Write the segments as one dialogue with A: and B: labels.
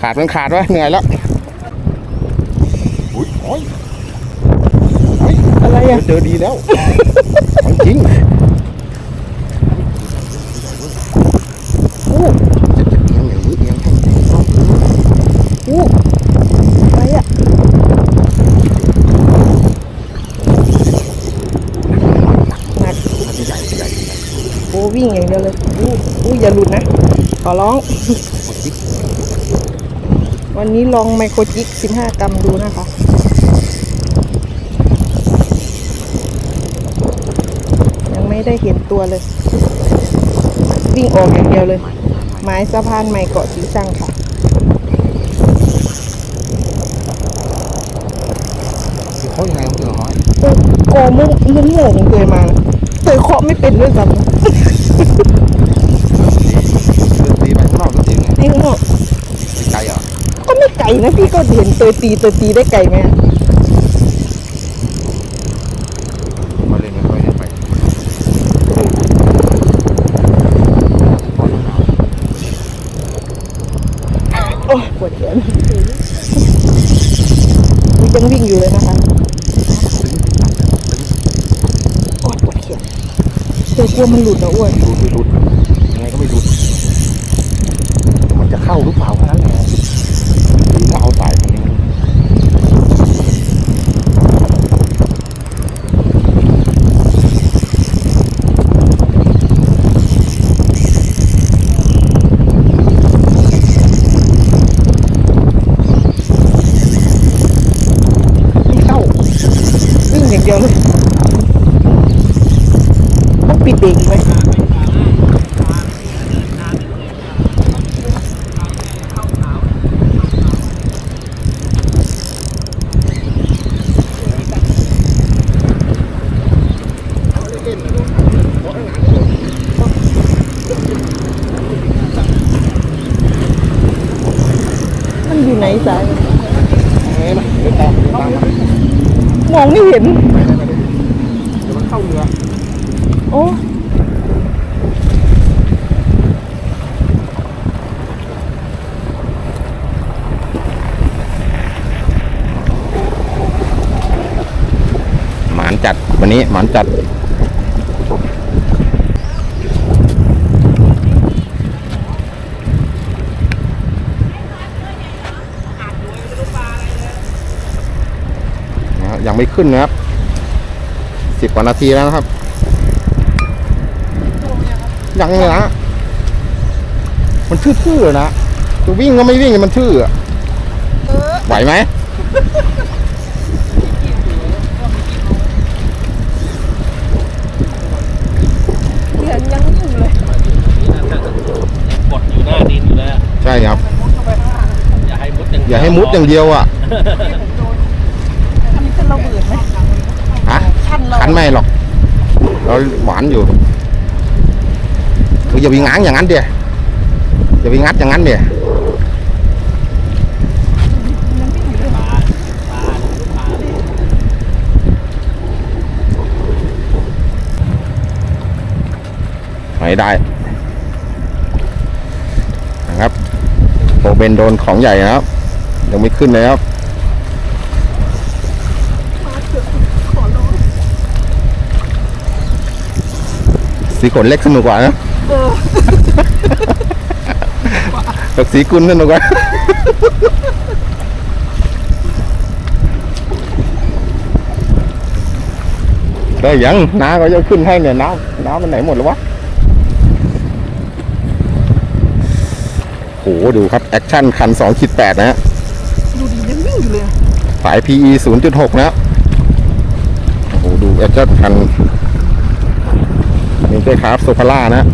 A: ขาดมันขาดวะเหนื่อยแล้วอุ้ยโอ้ยโอ้ย
B: อะไรอะ
A: เจอดีแล้วของจริง
B: โอ้
A: จะจะเอียงอย่างนี้เอียงให้
B: โอ้อะไรอะหนัก
A: มันใหญ่ใหญ่ใหญ่
B: โอ้วิ่งอย่างเดียวเลยอู้อู้อย่าหลุดนะ ขอร้อง
A: หมดจิ๊ก
B: วันนี้ลองไมโครจิก 15 กรัมดูนะคะ ยังไม่ได้เห็นตัวเลย วิ่งออกอย่างเดียวเลย ไม้สะพานใหม่เกาะสีชังค่ะ
A: คือเขายังไงเขาเจอห้อย
B: เออโกมุ่งมุ่งโง่ของเคยมาเคยเคาะไม่เป็นด้วยซ้ำ
A: เดินตีไปข้างนอกก็ตีไง
B: ไอ้โง่
A: ไกลเหรอ
B: ก็ ไม่ไก่นะพี่ก็เห็นเตยตีเตยตีได้ไก่ไหมอะ
A: มาเล่นไม่ค่อยเล่นไป
B: โอ้ยปวดแขนนี่ยังวิ่งอยู่เลยนะคะโอ้ยปวดแขนเจอกลัวมันหลุดนะอ้วน
A: หลุดไม่หลุดยังไงก็ไม่หลุดมันจะเข้าหรือเปล่าแค่นั้นแหละดีถ้าเอาตายมันนี้ไม่เข้า
B: วิ่งอย่างเดียวเลยต้องปิดเบรกอีกไหม มันอยู่ไหนสาย
A: เอ้ยมาเดี๋ยวตามเดี๋ยวตามมาม
B: องไม่เห็น
A: ไปเลยไปเลยเดี๋ยวมันเข้าเรือ
B: โอ้
A: หมานจัดวันนี้หมานจัด นะครับยัง ไม่ขึ้นนะครับสิบกว่านาทีแล้วนะครับ ยังเลยนะมันทื่อๆนะจะวิ่งก็ไม่วิ่งมันทื่ออะไหวไหม
B: เดือนยังไม่ถึงเลย
C: กดอยู่หน้าดินอยู่เลยอะ
A: ใช่ครับ
C: อย่าให้มุดอย่าง
A: อย่าให้มุดอย่างเดียวอะ
B: อันนี้จะระเบิดไหม
A: ฮะ
B: คัน
A: ไม่หรอกเราหวานอยู่คืออย่าไปง้างอย่างนั้นเดียอย่าไปงัดอย่างนั้นเดียไม่ได้นะครับโปรเบนโดนของใหญ่นะครับ ยังไม่ขึ้นเลยครับ สีขนเล็กสนุกกว่านะ
B: เออ
A: กับสีกุลสนุกกว่าได้ยังน้าก็จะขึ้นให้เนี่ยน้ำน้ำมันไหนหมดแล้ววะโหดูครับ แอคชั่นคัน2ขีด8นะฮะ
B: ดูดียังวิ่งอยู่เลยอะ
A: สาย PE 0.6 นะโอ้โหดูแอคชั่นคัน นี่ด้วยครับโซฟาร่านะ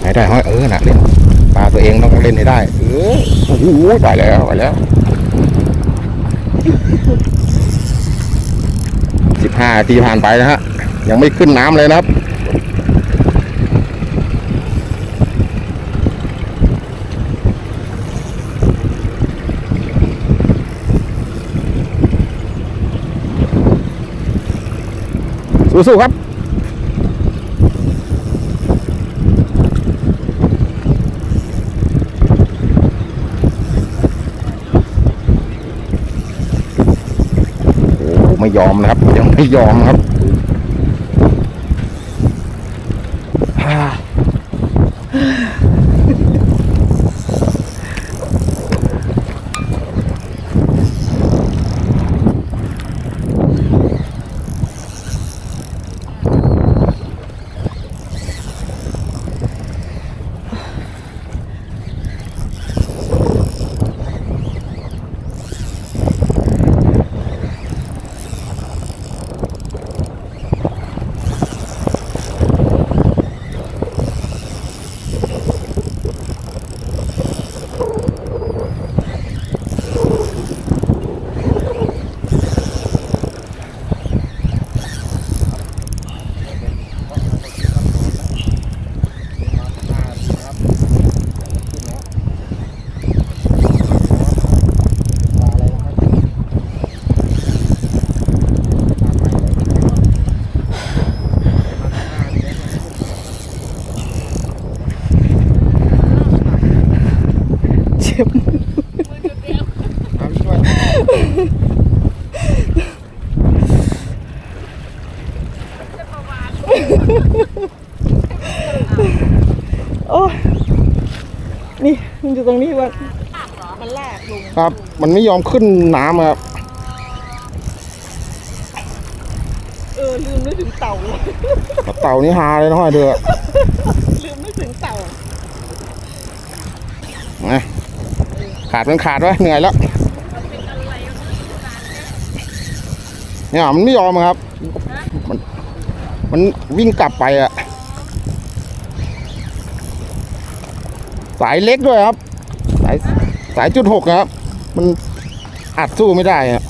A: ไหนได้ห้อยเออน่ะเล่นปลาตัวเองต้องเล่นให้ได้ เออโอ้โหได้แล้วได้แล้วสิบห้านาทีผ่านไปนะฮะ ยังไม่ขึ้นน้ำเลยนะครับ สู้ๆครับโอ้ไม่ยอมนะครับยังไม่ยอมครับฮ่า
B: เจ็บ
A: เอาช่วย
B: โอ้ยนี่มันอยู่ตรงนี้วันมันลากลง
A: ครับ มันไม่ยอมขึ้นน้ำครับ
B: เออ ลืมนึกถึงเต่า
A: เต่านี่ฮาเลยนะห้อยเดือ
B: ลืมนึกถึงเต่า
A: นะขาดมันขาดไว้เหนื่อยแล้วเนี่ยมันไม่ยอมครับ มัน มันวิ่งกลับไปอะสายเล็กด้วยครับ สายสายจุดหกนะครับ มันอัดสู้ไม่ได้อะ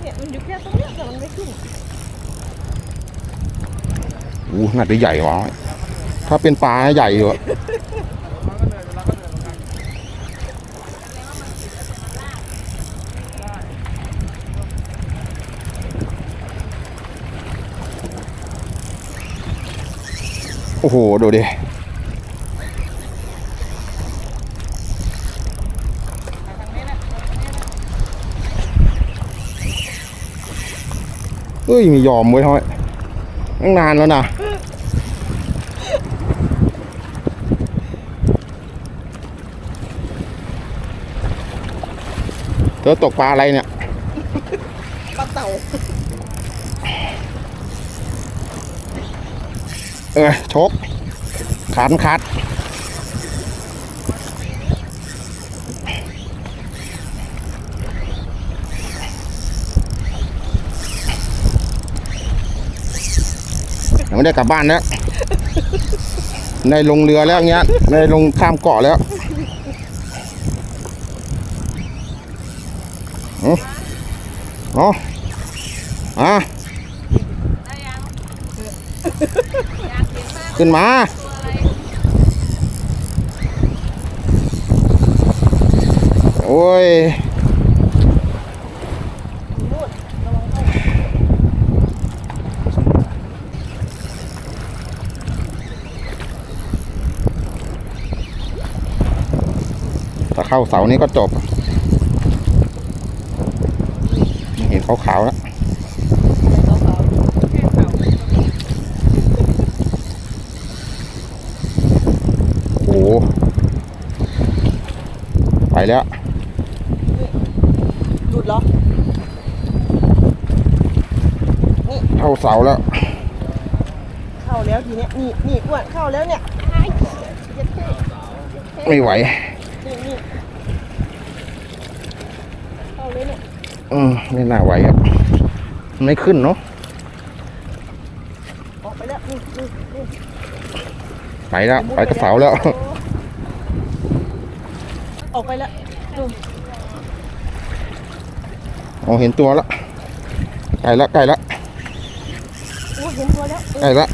B: เนี่ยมันอยู่แค่ตรงเนี้ยแต่มันไม่ขึ้น
A: อู้น่าจะใหญ่กว่าถ้าเป็นปลาใหญ่อยู่อะ โอ้โห ดูดิเฮ้ย มียอมไว้ยท้อยตั้งนานแล้วนะเธอตกปลาอะไรเนี่ย
B: ปลาเต่า
A: เออชกขันคัดยังไม่ได้กลับบ้านแล้วได้ลงเรือแล้วเงี้ยได้ลงข้ามเกาะแล้วเอ๋อาอะ ขึ้นมา โอ้ยถ้าเข้าเสานี้ก็จบ เห็นขาวๆแล้ว โอ้โห ไป แล้ว
B: หลุดเหรอ
A: เข้าเสาแล้ว
B: เข้าแล้วทีเนี้ยนี่นี่อ้วนเข้าแล้วเนี่ย
A: ไม่ไหว
B: นี่นี่เข้าเลยเนี่ย
A: อืมไม่น่าไหวครับมันไม่ขึ้นเนาะ
B: ออกไปแล้วนี่นี่นี่
A: ไปแล้วไปกระเสาแล้ว
B: อ อกไปแล้วนู่น
A: อ๋อเห็นตัวแล้วใกล้แล้วใกล้แล้ว
B: โอ้เห็นตัวแล้วเอ
A: ใก
B: อ
A: ล้แล้ว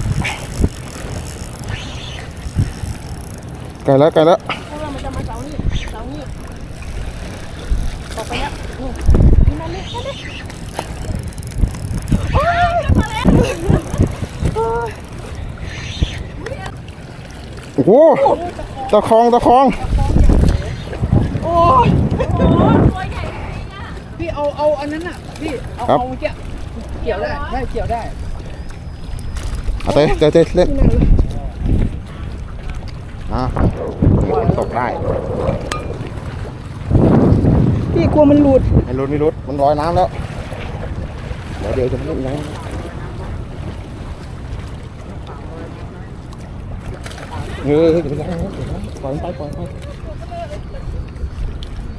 A: ใกล้แล้วใกล้แล้ว
B: เพราะว่ามันจะมาเสานี่เสานี่ออกไปแล้ว
A: โอ้โหตะคองตะคอง
B: โอ้ย
D: พี่ เอาเอาอันนั้นน่ะพี่เอา
A: ครับ
D: เอาเมื่อกี้เกี่ยวได้ได้เกี่ยวได้
A: เอาเต้เต้เต้เล่นอะมันตกได้
B: พี่กลัวมันหลุด
A: ไม่รุดไม่รุดมันลอยน้ำแล้ว เดี๋ยวเดี๋ยวจะไม่เล่นน้ำเออเดี๋ยวไปล้างน้ำเดี๋ยวนะปล่อยมันไปปล่อยมันไป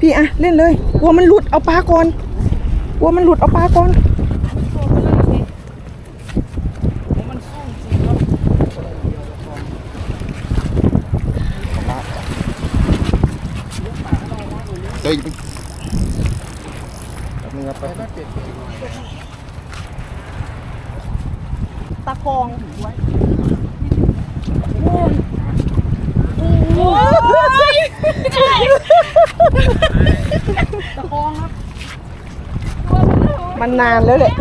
B: พี่อะเล่นเลย กลัวมันหลุดเอาปลาก่อน กลัวมันหลุดเอาปลาก่อน
A: เดี๋ยวอีกแป๊บนึงครับแป๊บนึง
B: ตะคอง มันนานแล้วแหละ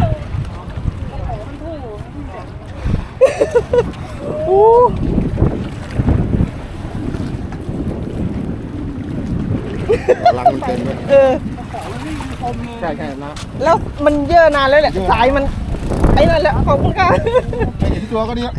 B: โอ้
A: รังมันเต็มเลย
B: เออ
A: ใช่ใช่นะ
B: แล้วมันเยอะนานแล้วแหละสายมันไอ้นั่นแหละขอบคุณค่ะ
A: ไม่เห็นตัวก็ดีอะ